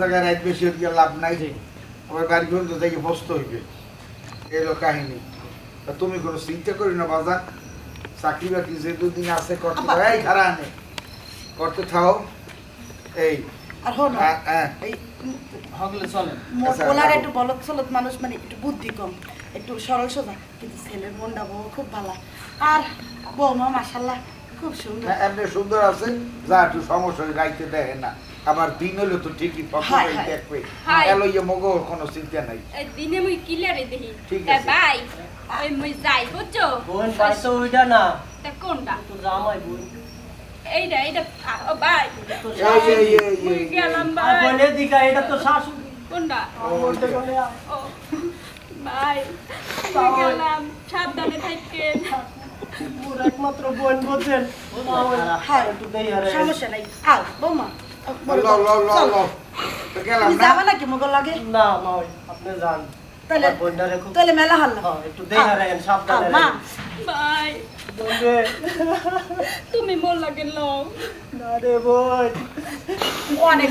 রাত বেশি হয়ে লাভ নাই। ওই বাড়ি পর্যন্ত থেকে বসতে হইবে। এলো কাহিনী। তুমি কোনো চিন্তা করি না বাজার চাকরি বাকরি যে দুদিন আছে করতে এই খারা আনে। করতে থাও। এই। আর হলো এই হগলে চলে আচ্ছা, একটু মানুষ মানে একটু বুদ্ধি কম। একটু সরল সোজা। কিন্তু ছেলের মনটা বউ খুব ভালো। আর বৌমা মাসাল্লাহ খুব সুন্দর। হ্যাঁ, এমনি সুন্দর আছে। যা একটু সমস্যা গাইতে দেখে না। আবার দিন হলে তো ঠিকই হায়, দেখবে। হায়। এলো ইয়ে মগো কোনো চিন্তা নাই। এই দিনে মুই কিলারে দেখি। ঠিক আছে। ভাই ওই মুই যাই বুঝছ? ভাই তো ওইটা না? তা কোনটা? তো জামাই বোন। এইটা এইটা ও ভাই। তো এই। এই, এই, গেলাম আর ভাই। বোন এদিকে এটা তো শাশুড়ি। কোনটা? বলতে গেলে আর- ও ভাই মুই গেলাম। সাবধানে থাকেন মোর একমাত্র বোন বলছেন হ্যাঁ। একটু দেই আরে সমস্যা নাই। আও বৌমা। গেলাম না যাবে নাকি মোগল লাগে না মা আপনি যান তাহলে খুব তাহলে মেলা হল হ্যাঁ, একটু দেই সাবধানে মা তুমি মোর লাগে লও না রে অনেক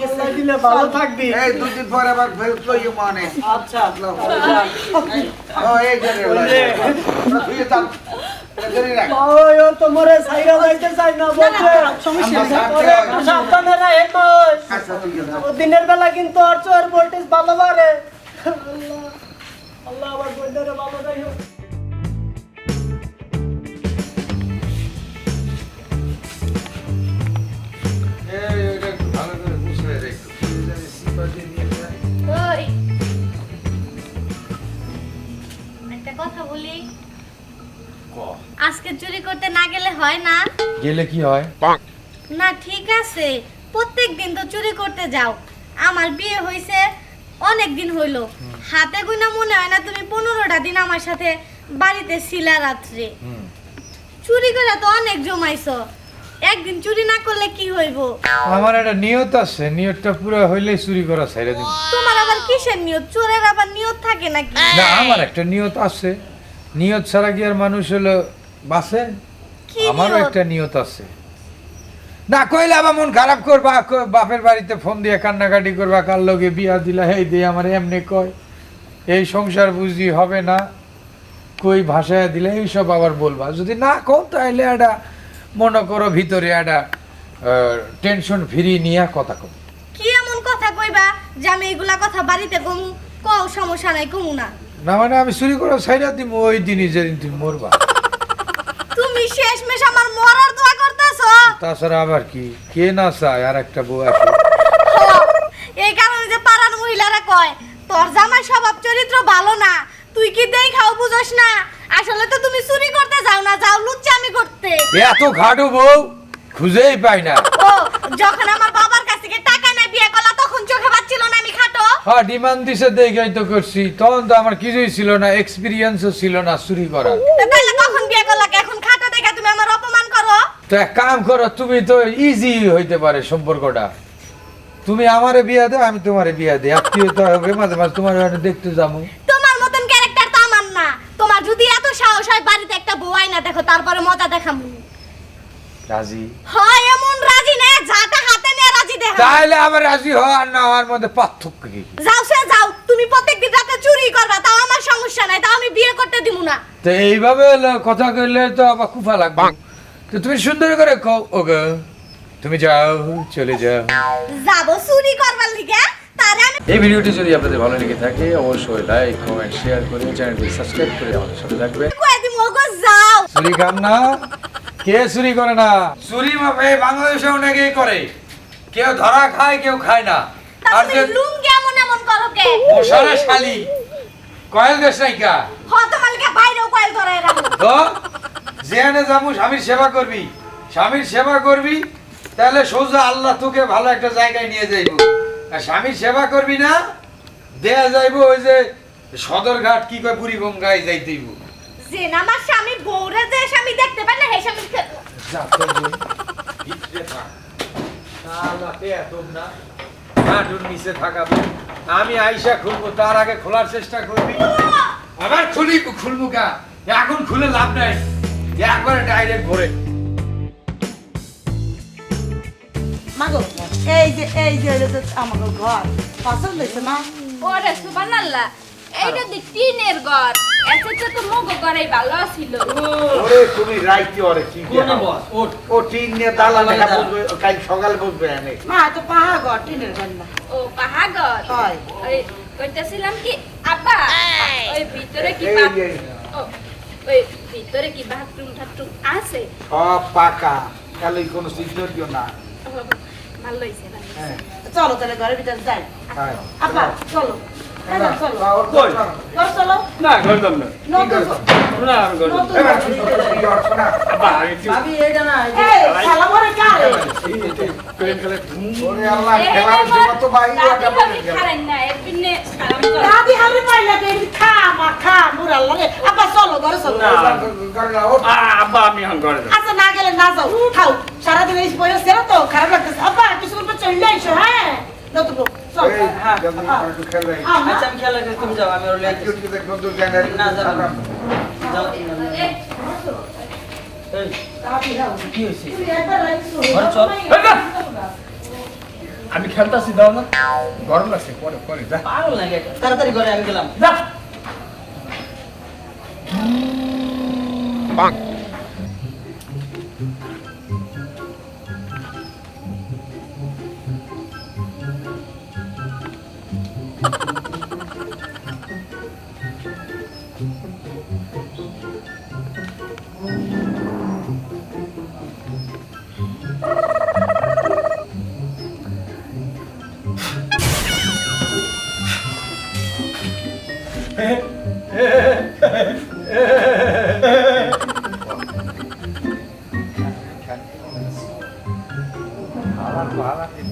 গেছে দিলে ভালো থাকবি। এই দুদিন পরে আবার লইয়ে মানে। আচ্ছা। লো। যান। ও এই। আচ্ছা ও দিনের বেলা কিন্তু আর চোর ভোল্টেজ ভালো বাড়ে। আল্লাহ। আল্লাহ ভালো একটা কথা বলি। আজকে চুরি করতে না গেলে হয় না? গেলে কি হয়? না ঠিক আছে। প্রত্যেক দিন তো চুরি করতে যাও। আমার বিয়ে হয়েছে অনেক দিন হইল। হাতে গুনা মনে হয় না তুমি পনেরোটা দিন আমার সাথে বাড়িতে ছিলা রাত্রে। চুরি করে তো অনেক জমাইছো। একদিন চুরি না করলে কি হইব? আমার একটা নিয়ত আছে নিয়তটা পুরো হইলে চুরি করা ছাইরা দিন তোমার আবার কিসের নিয়ত? চোরের আবার নিয়ত থাকে নাকি? না আমার একটা নিয়ত আছে। নিয়ত ছাড়া কি আর মানুষ হলো বাসে কি আমারও নিয়ত? একটা নিয়ত আছে। না কইলে আবার মন খারাপ করবা ক- বাপের বাড়িতে ফোন দিয়ে কান্নাকাটি করবা কার লগে বিয়া দিলা হেই দিয়ে আমার এমনি কয়। এই সংসার বুঝি হবে না কই ভাষায় দিলে এইসব আবার বলবা। যদি না কও তাহলে একটা মনে করো ভিতরে একটা টেনশন ফ্রি নিয়ে কথা কও। কি এমন কথা কইবা যে আমি এগুলা কথা বাড়িতে কমু? কও সমস্যা নাই কমু না। না মানে আমি চুরি করে ছাইরা দিব ওই দিনই যেদিন তুমি মরবা। তুমি শেষমেশ আমার মরার দোয়া করতেছো? তাছাড়া আবার কি? কে না চায় আর একটা বউ আছে? এই কারণে যে পাড়ার মহিলারা কয় তোর জামাই স্বভাব চরিত্র ভালো না তুই কি দেই খাও বুঝোস না? আসলে তো তুমি চুরি করতে যাও না যাও লুচ্চামি করতে? এত ঘাটু বউ খুঁজেই পাই না। ও যখন আমার বাবার কাছ থেকে টাকা না বিয়ে করলা তখন চোখে পাচ্ছিল না আমি খাটো? হ্যাঁ ডিমান্ড দিছে দেখেই তো করছি। তখন তো আমার কিছুই ছিল না এক্সপিরিয়েন্সও ছিল না চুরি করার। তাহলে কখন বিয়ে করলা এখন খাটো দেখে তুমি আমার অপমান করো। তো এক কাম করো তুমি তো ইজি হইতে পারে সম্পর্কটা। তুমি আমারে বিয়া দে আমি তোমারে বিয়া দে আত্মীয়তা হবে মাঝে মাঝে তোমার দেখতে যাব তোমার মতন ক্যারেক্টার তো আমার না তোমার যদি হয় বাড়িতে একটা বউ আইনা দেখো তারপরে মজা দেখামু রাজি? হয় এমন রাজি নে যাটা হাতে নিয়ে রাজি দেখা তাহলে আবার রাজি হওয়ার না হওয়ার মধ্যে পার্থক্য কি? যাও সে যাও তুমি প্রত্যেকদিন রাতে চুরি করবা তাও আমার সমস্যা নাই তাও আমি বিয়ে করতে দিব না। তো এইভাবে কথা কইলে তো আবার কুফা লাগবে। তো তুমি সুন্দর করে কও ওগো তুমি যাও চলে যাও। যাব চুরি করবার লিগে এই ভিডিওটি যদি আপনাদের ভালো লেগে থাকে অবশ্যই লাইক কমেন্ট শেয়ার করে চ্যানেলটি সাবস্ক্রাইব করে আমাদের সাথে থাকবেন চুরি কাম না। কে চুরি করে না? চুরি এই বাংলাদেশে অনেকেই করে। কেউ ধরা খায় কেউ খায় না। আর যে লুঙ্গি এমন এমন করো কে? মশারা শালি। কয়েল দেশ নাইকা হ তোমার লিগে বাইরেও কয়েল ধরে রাখো তো যেখানে যাব স্বামীর সেবা করবি। স্বামীর সেবা করবি তাহলে সোজা আল্লাহ তোকে ভালো একটা জায়গায় নিয়ে যাইব। আর স্বামীর সেবা করবি না দেয়া যাইব ওই যে সদরঘাট কি কয় বুড়ি গঙ্গায় যাইতেইব। যে আমার স্বামী বউরে যে স্বামী দেখতে পায় না হে স্বামী আমি আইসা খুলবো তার আগে খোলার চেষ্টা করবি। আবার খুলি খুলবো কা? এখন খুলে লাভ নাই। একবারে ডাইরেক্ট ভরে মাগো এই যে এই যে আমার ঘর। পছন্দ হয়েছে না? ওরে সুবহানাল্লাহ। এইটা দি টিনের ঘর। এসে তো মগো ঘরে ভালো ছিল ওরে তুমি রাইতে ওরে কি কোনে বস ও টিন নিয়ে দালা দাঁড়া। বসবে কাল সকালে বসবে এনে। মা তো পাহাড় ঘর টিনের ঘর না। ও পাহাগর হয়। ওই কইতাছিলাম কি আব্বা ওই ভিতরে কি ওই ভিতরে কি বাথরুম আছে? সব পাকা। খালি কোনো চিন্তা দিও না। ভালো হইছে ভালো হইছে। হ্যাঁ। চলো তাহলে ঘরের ভিতরে যাই। হ্যাঁ। আপা চলো। কই ঘর চলো না না না আমি ঘর। আব্বা আমি না না, ঘরে না। না আব্বা এখন দেব আচ্ছা না গেলে না যাও সারাদিন এই বয়স তো খারাপ লাগতেছে কিছুক্ষণ পর চলে আইসো হ্যাঁ হ্যাঁ, হ্যাঁ। আচ্ছা আমি লেগে খেলতাছি দাও না গরম লাগছে পরে পরে যা পাগল নাকি তাড়াতাড়ি ঘরে আমি গেলাম যা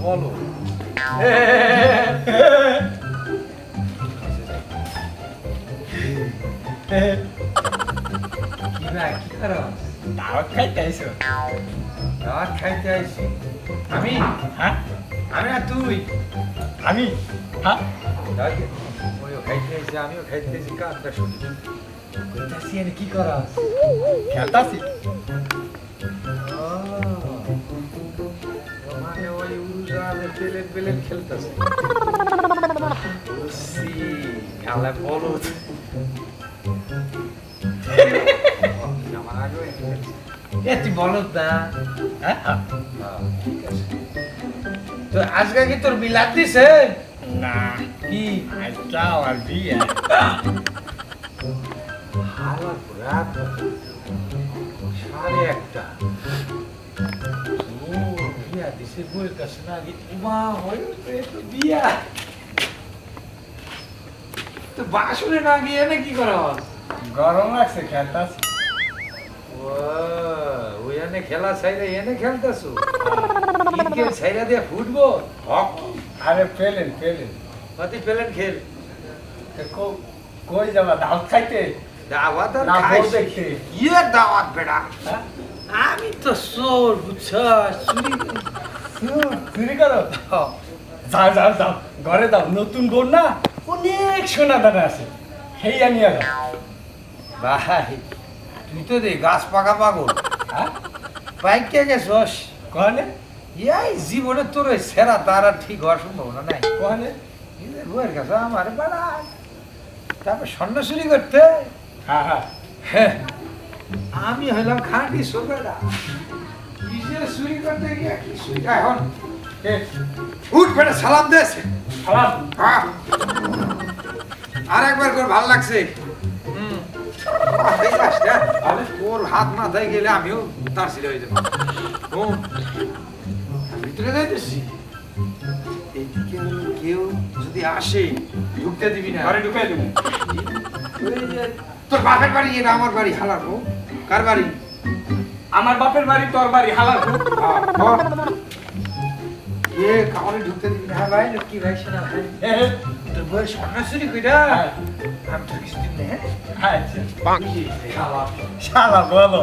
বলো কি না কি করো দাওয়াত খাইতে আইছো দাওয়াত খাইতে আইছি আমি হ্যাঁ আমি আর তুই আমি হ্যাঁ আমিও খাইতে আইছি কানটা শুনি কইতাছি এনে কি করস খেলতাছি মানে ওই খেলতেছে বুঝছি খেলা বলো আমার আগে তুই বলত না। হ্যাঁ, ঠিক আছে। তো আজকে কি তোর বিলাত দিছে না কি আজটা আর বিয়ে রাত সাড়ে একটা ও বিয়া দিছে বইয়ের কাছে না উমা হয় তো এ বিয়া তো বাসনে না গিয়ে না কি করা গরম লাগছে খেলতাছি? ও ওই এনে খেলা ছাইরা এনে খেলতেছো? ক্রিকেট ছাইরা দিয়ে ফুটবল হকি আরে পেলেন পেলেন। অতি পেলেন খেল। কই যাবা? দাওয়াত খাইতে? দাওয়াত আর খাইছি। দেখতে। ইয়ে দাওয়াত বেটা হ্যাঁ? আমি তো চুরি চুরি করো। যাও যাও যাও ঘরে যাও। নতুন বোন না? অনেক সোনা দানা আছে। সেই ভাই তুই তো দে গাছ পাকা পাগল। হ্যাঁ? বাইক কে গেছস? কহনে? ইয়াই জীবনে তোর সেরা তার ঠিক হওয়ার সম্ভাবনা নাই। কহনে? নিজের বউয়ের কাছে আমার বেড়া তারপর সন্ন্যাসুরি করতে? হ্যাঁ হ্যাঁ। হ্যাঁ, আমি হইলাম খাঁটি সোবেরা কিসের চুরি করতে গিয়ে কি চুরি এখন? উঠ বেটা সালাম হ্যাঁ। আর একবার করে ভালো লাগছে। তোর হাত মাথায় গেলে আমিও তার ছিল হয়ে যাব। ভিতরে যাইতেছি। এইদিকে কেউ যদি আসে ঢুকতে দিবি না। ঘরে ঢুকাই দেবো। তোর বাপের বাড়ি এটা আমার বাড়ি হালার বউ। কার বাড়ি? আমার বাপের বাড়ি তোর বাড়ি এ কাউরে ঢুকতে দিবি না। হ্যাঁ ভাই না কি ভাই। শোনা তোর বয়স সন্ন্যাসী কইরা। আমি তোর কিছু দিন হ্যাঁ? আচ্ছা। শালা। বলো।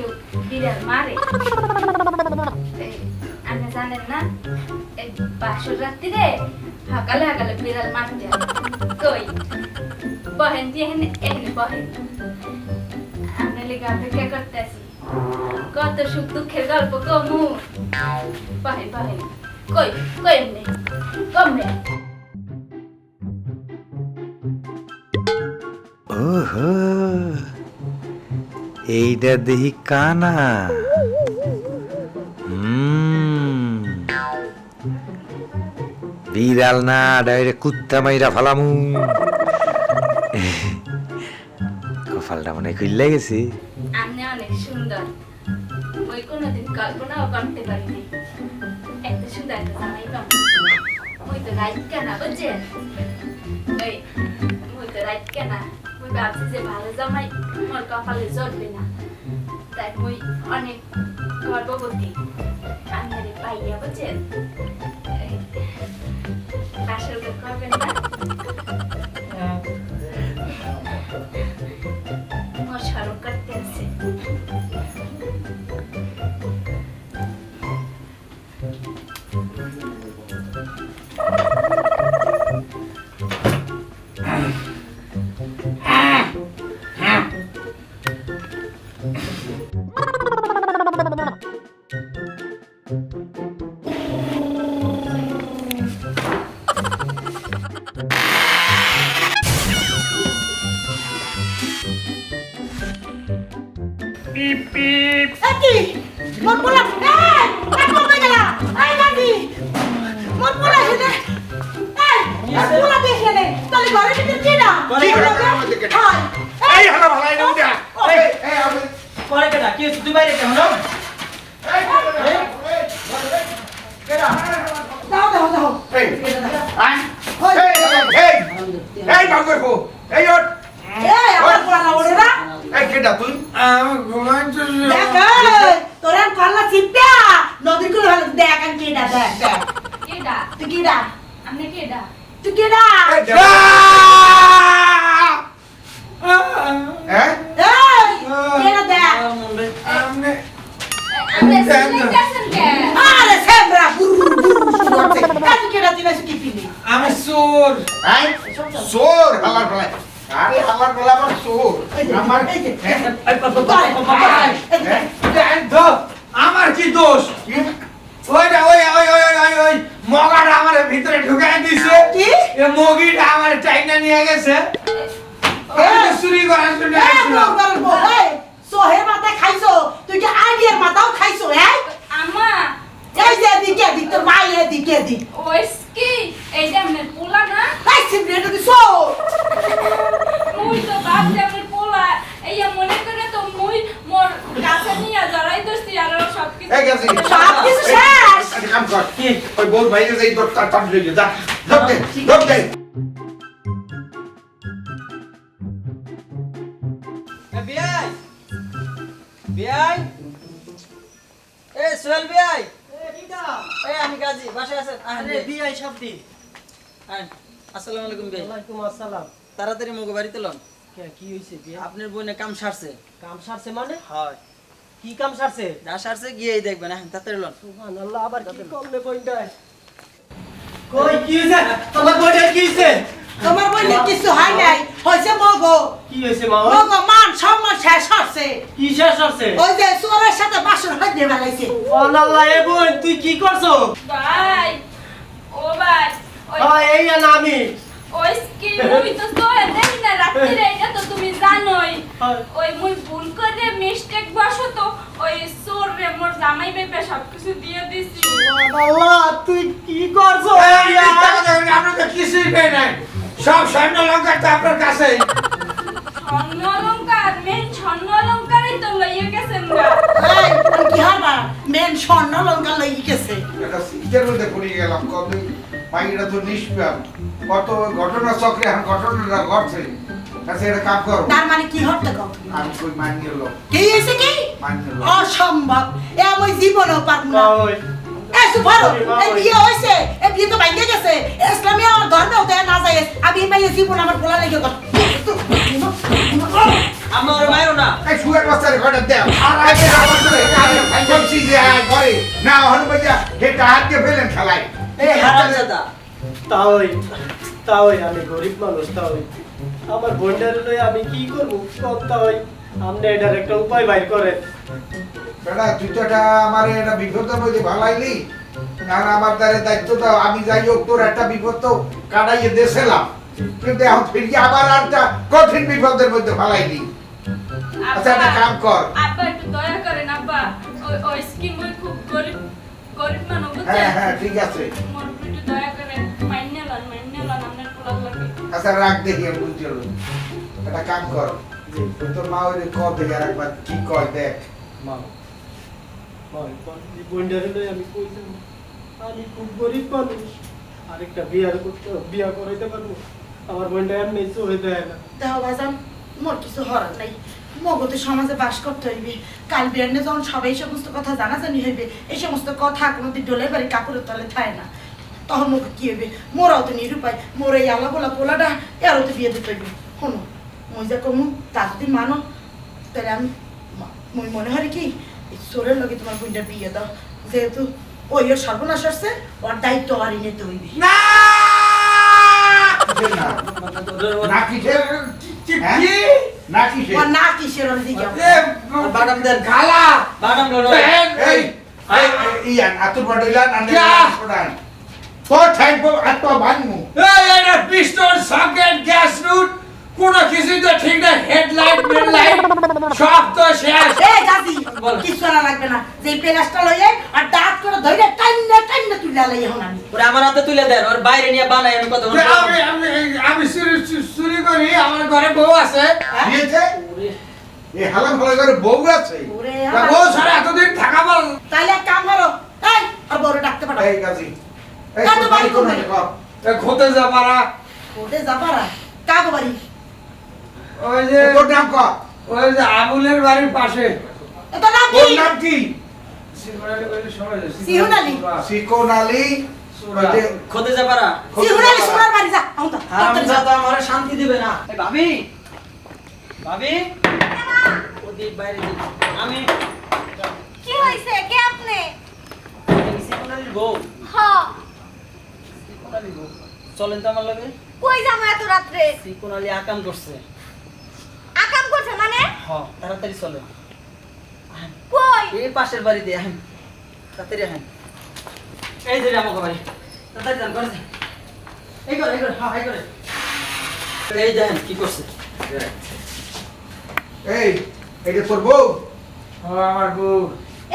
কেউ বিড়াল মারে আপনি জানেন না এই বাসর রাত্রিরে সকালে সকালে বিড়াল মারতে কই বহেন দিয়ে এখানে এখানে বহেন আমরা লেগে অপেক্ষা করতে আছি কত সুখ দুঃখের গল্প কমু বহেন বহেন কই কই এমনি কমনে ওহো এইটা দেখি কানা। বিড়াল না ডাইরে কুত্তা মাইরা ফালামু। কপালটা মনে খুললে গেছে। আপনি অনেক সুন্দর। ওই কোনোদিন কল্পনাও করতে পারিনি। এত সুন্দর জামাই পাবো। ওই তো রাইট কেনা, বুঝছেন? ওই ওই তো রাইট কেনা। ওই ভাবছি যে ভালো জামাই মোর কপালে জড়বে না তাই ওই অনেক গর্ভবতী আপনারে পাইয়া বুঝছেন এই, বাসর ঘর করবেন না তুই বাইরে কেডা দাও দাও দাও। এই আই এই এই বাবু কো এই ওঠ। এই আমার পোলা ওরে না? এই কেডা তুই? আমি ঘুমাইতে দেখ এই, তোর আর কল্লা চিপটা নদীর কুলে ভালো দেখ আমি কিডা দেখ দেখ। কেডা? তুই কিডা? আপনি কেডা? তুই কিডা। হ্যাঁ? এই কিডা দেখ? আমি আপনি সিলেক্টেশন কে? আরে গুরু গুরু শুরু হচ্ছে কাজ কিডা দিনা কি পিনি আমি চোর। আই সোর হালার ভালাই আরে হালার ভালাই আমার সোর আমার আমার কি দোষ? ওইটা ওই ওই ওই ওই ওই মগাটা আমার ভিতরে ঢুকাই দিছে। কি? এ মগিটা আমার চাইনা নিয়ে গেছে। চুরি করার জন্য এই এই মাথা খাইছো? তুই কি আইডিয়ার মাথাও খাইছো হ্যাঁ? আমা এই যে এদিকে এদিক তোর মাই এদিকে এদিক। ওইস কি পোলা না? এই দিছো মুই তো ভাবছি আপনার পোলা। এইয়া মনে করে তো মুই মোর কাছে নিয়ে জড়াই দোস্তি আর সব কিছু এই গেছি। সব কিছু শেষ। কাম কর। ওই বউর বাইরে যাই যা। দে দে। বিআই? এ সোহেল বিআই? এই আমি গাজী বাসায় আছেন? আরে বিআই। সব দি আসসালামু আলাইকুম বিআই। ওয়ালাইকুম আসসালাম। তাড়াতাড়ি মগো বাড়িতে লন। কি হইছে বিয়া আপনার বোনে কাম সারছে। কাম সারছে মানে? হয়। কি কাম সারছে? যা সারছে গিয়েই দেখবেন হ্যাঁ তাড়াতাড়ি লন। সুবহানাল্লাহ আবার কি কইন্টায় কই কি হইছে? তোমার বইটা কি হইছে? তোমার বইলে কিছু হয় নাই। হয়েছে মগো কি হইছে মা? মগো মান সম্মান শেষ হচ্ছে। কি শেষ হচ্ছে? ওই যে চোরের সাথে বাসন হইতে বেলাইছে সুবহানাল্লাহ এ বোন তুই কি করছ? ভাই ও ভাই ওই হ্যাঁ এই না আমি। ওইস কি মুই তো তো দেখি না রাত্রিরে এটা তো তুমি জানোই। হ্যাঁ। ওই মুই ভুল করে মিস্টেক ওই সোর রে মোর জামাই বেপে সবকিছু দিয়ে দিছি। সুবহানাল্লাহ তুই কি করছ? আমরা তো কিছুই পেয়ে নাই। সব স্বর্ণ লঙ্কার তো আপনার কাছে স্বর্ণ অলঙ্কার মেন স্বর্ণ অলঙ্কারই তো লইয়া গেছেন গা এই কি হবা? মেন স্বর্ণ লঙ্কা লই গেছে। একটা সিটের মধ্যে পড়ে গেলাম কবে? মাইটা তো নিষ্পাপ। কত ঘটনা চক্রে এখন ঘটনাটা ঘটছে। আচ্ছা এটা কাম করো। তার মানে কি হতে কও? আমি কই মানিয়ে লো। কি হয়েছে কি? মানিয়ে লো। অসম্ভব। এ আমি জীবনও পারব না। কই এ চুপ করো এই বিয়ে হয়েছে এই বিয়ে তো ভাঙ্গে গেছে ইসলামী আমার ধর্মেও দেয় না যায় আমি এই মাইয়ে জীবন আমার বলা লেগে কর আমার মায়েরও না এই শুয়ে বাচ্চারে ঘরে দেও আর আগে আমার করে আমি বলছি যে আয় ঘরে না হন ভাইয়া এটা হাত দিয়ে ফেলেন খেলায় এই হারামজাদা তাওই তাওই আমি গরিব মানুষ তাওই। আমার বোনটার লই আমি কি করব? সব তাওই। আপনি এটার একটা উপায় বাইর করেন। বেটা তুই তো এটা আমার এটা বিপদের মধ্যে আমার দ্বারে দায়িত্ব দাও আমি যাই হোক তোর একটা বিপদ তো কাটাইয়ে দেশেলাম কিন্তু এখন ফিরিয়ে আবার একটা কঠিন বিপদের মধ্যে আচ্ছা একটা কাম কর। আব্বা একটু দয়া করেন আব্বা। ওই স্কিম ওই খুব গরিব গরিব মানুষ হ্যাঁ হ্যাঁ ঠিক আছে। মোর একটু দয়া করেন মাইনে লন মাইনে লন আপনার পোলার লাগে। আচ্ছা রাখ দেখি বুঝতে একটা কাম কর। তোর মা ওই আর একবার কি কয় দেখ। মা। এই সমস্ত কথা কোনোদিন ডোলের বাড়ি কাপড়ের তলে থাকে না। তখন মুখ কি হইবে? মোরাও তো নিরুপায়। মোর আলা বলা পোলাটা এরও তো বিয়ে দিতে হইবে। মই যা কমু তা যদি মানো, তাহলে আমি মনে হয় কি সোরের লগে তোমার বোনটা বিয়ে দাও। যেহেতু ওই ওর সর্বনাশ আসছে ওর দায়িত্ব আরই নিতে হইবে না! হ্যাঁ? আত্ম এই এটা সকেট গ্যাস রুট। কোনো কিছুই তো ঠিক না হেডলাইট মেডলাইট সব তো শেষ। এ গাজি কিছু না লাগবে না। যে পেলাসটা লইয়ে আর দাঁত করে ধরে টাইনে টাইনে তুলে লই এখন আমি। ওরে আমার হাতে তুলে দেন ওর বাইরে নিয়ে বানাই আমি কত আমি আমি আমি চুরি চুরি করি আমার ঘরে বউ আছে। দিয়েছে এই হালাম ফলে করে বউ আছে? ওরে তা বউ ছাড়া এতদিন থাকা বল। তাইলে কাম করো। এই আর বড় ডাকতে পারো। এই গাজি এই তোর বাড়ি কোন খোতে যা পারা ওতে যাবারা কাগো বাড়ি? ওই যে তোর নাম কর ওই যে আবুলের বাড়ির পাশে। এটা নাম তোর কি? নাম কি সিহুন আলী। সিকোন আলী খোদে যা পারা সিহুরালি সোনার বাড়ি যা আউন তো আমারে শান্তি দিবে না। এই ভাবি? ভাবি? ওদিক বাইরে আমি কি হইছে? কে আপনি? আমি সিকোনালির বউ। হ। সিকোনালির বউ। চলেন তো আমার লগে। কই যাব এত রাত্রে? সিকোনালি আকাম করছে। করছে মানে? হ তাড়াতাড়ি চলেন কই? এই পাশের বাড়িতে আহেন। তাড়াতাড়ি আহেন। এই যে আমাকে বাড়ি। তাড়াতাড়ি যান করে এই করে এই করে হ্যাঁ এই করে এই দেখেন কি করছে? এই এটা তোর বউ? ও আমার বউ।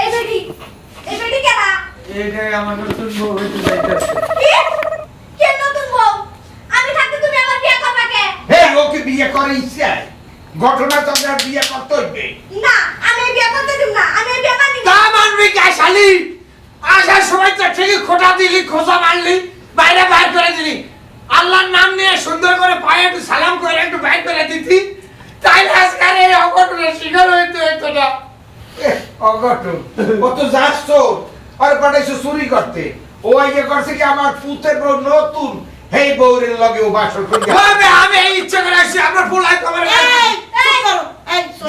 এই বেটি এই বেটি কেনা এইটাই আমার নতুন বউ হইতে যাইতেছে কে? নতুন বউ? আমি থাকতে তুমি আমার বিয়ে করবে কে? হে ওকে বিয়ে করে ইচ্ছে ঘটনা তো আপনার বিয়ে করতে হইবে। না আমি বিয়ে করতে দিব না আমি বিয়ে মানি না তা মানবি কে শালি আসার সময় তো ঠিকই খোটা দিলি খোসা মারলি বাইরে বাইর করে দিলি। আল্লাহর নাম নিয়ে সুন্দর করে পায়ে একটু সালাম করে একটু বাইর করে দিতি। তাই আজকাল এই অঘটনের শিকার হইতে হইতো না। অঘটন। ও তো যাস তো। আর পাঠাইছো চুরি করতে। ও আগে করছে কি আমার পুতের বউ নতুন? হেই বউরের লগে ও বাসর করিয়া আমি আমি এই ইচ্ছে করে আসছি ফুলাই কবর এই চুপ করো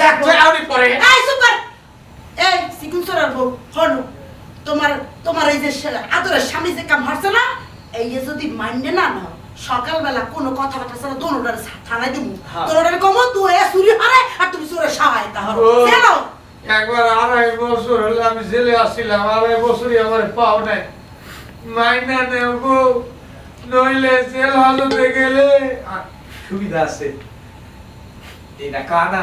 এই সোনার দেখ বউ। তুই আউনি পরে এই চুপ এই সিকুন সোনার বউ হনো তোমার তোমার এই যে আদরের স্বামী যে কাম হারছে না এই যদি মাইন্ডে না নাও সকালবেলা কোনো কথা বার্তা ছাড়া দোনোটারে থানায় দিব হ্যাঁ। কমো তুই চুরি হারে আর তুমি। একবার আড়াই বছর হলে আমি জেলে আসছিলাম আড়াই বছরই আমার পাও নাই মাইনা নেব নইলে জেল হাজতে গেলে সুবিধা আছে এটা কানা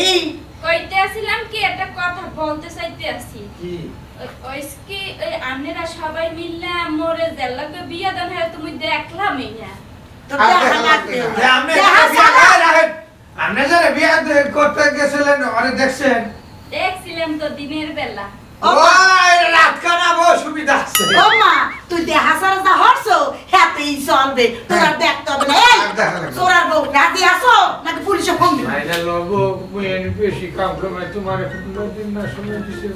এই! কইতে আসিলাম কি একটা কথা বলতে চাইতে আসি। কি? ওই- ওই কি সবাই মিললে মোরে জেলাকে বিয়ে দেন হ্যাঁ তুমি দেখলামই না তো আর দেখা দেখা লাগবে লাগবে না। আপনি দেখা বিয়া ছাড়া- করে রাখেন আপনি যারা বিয়া করতে গেছিলেন দেখছেন? দেখছিলাম তো দিনের বেলা। রাত বউ সুবিধা আছে। ও মা তুই দেখা ছাড়া যা হরছো হাতেই চলবে। তোর আর দেখতে হবে না। এই আর দেখা না। চোরার বউ রাজি আসো নাকি পুলিশে ফোন দিবি? মাইনা লগো মেন বেশি কাম কামে তোমার দিন না সময় দিছে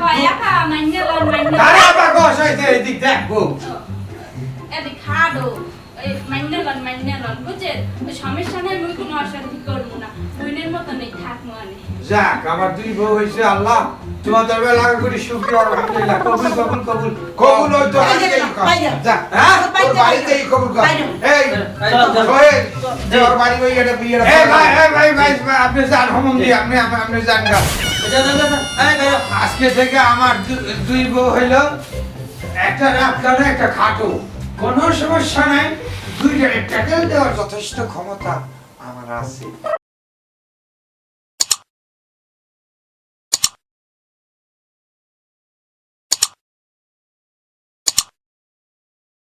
হয় একা মাইনে লন মাইনে আরে কস হইছে এদিক দেখ বউ এদিক খাডো এই মাইনে লন মাইনে লন ওই সমস্যা নাই মুই কোনো অশান্তি করব না। বুইনের মতো নেই থাকব আমি। যাক আমার দুই বউ হয়েছে আল্লাহ। তোমাদের বেলা করে শুক্র আলহামদুলিল্লাহ কবুল কবুল কবুল। কবুল ওই তো যা, হ্যাঁ? বাড়িতেই কবুল কর। এই, সোহেল, তোর বাড়ি ওই একটা বিয়ের এ ভাই এ ভাই ভাই ভাই, আপনি যান হোমন্দি আপনি আপনি- আপনি যান গা। যা যা যা, যা এই বেরো আজকে থেকে আমার দুই বউ হইল একটা রাতকানা একটা খাটো। কোনো সমস্যা নাই। দুইটা ট্যাকেল দেওয়ার যথেষ্ট ক্ষমতা আমার আছে।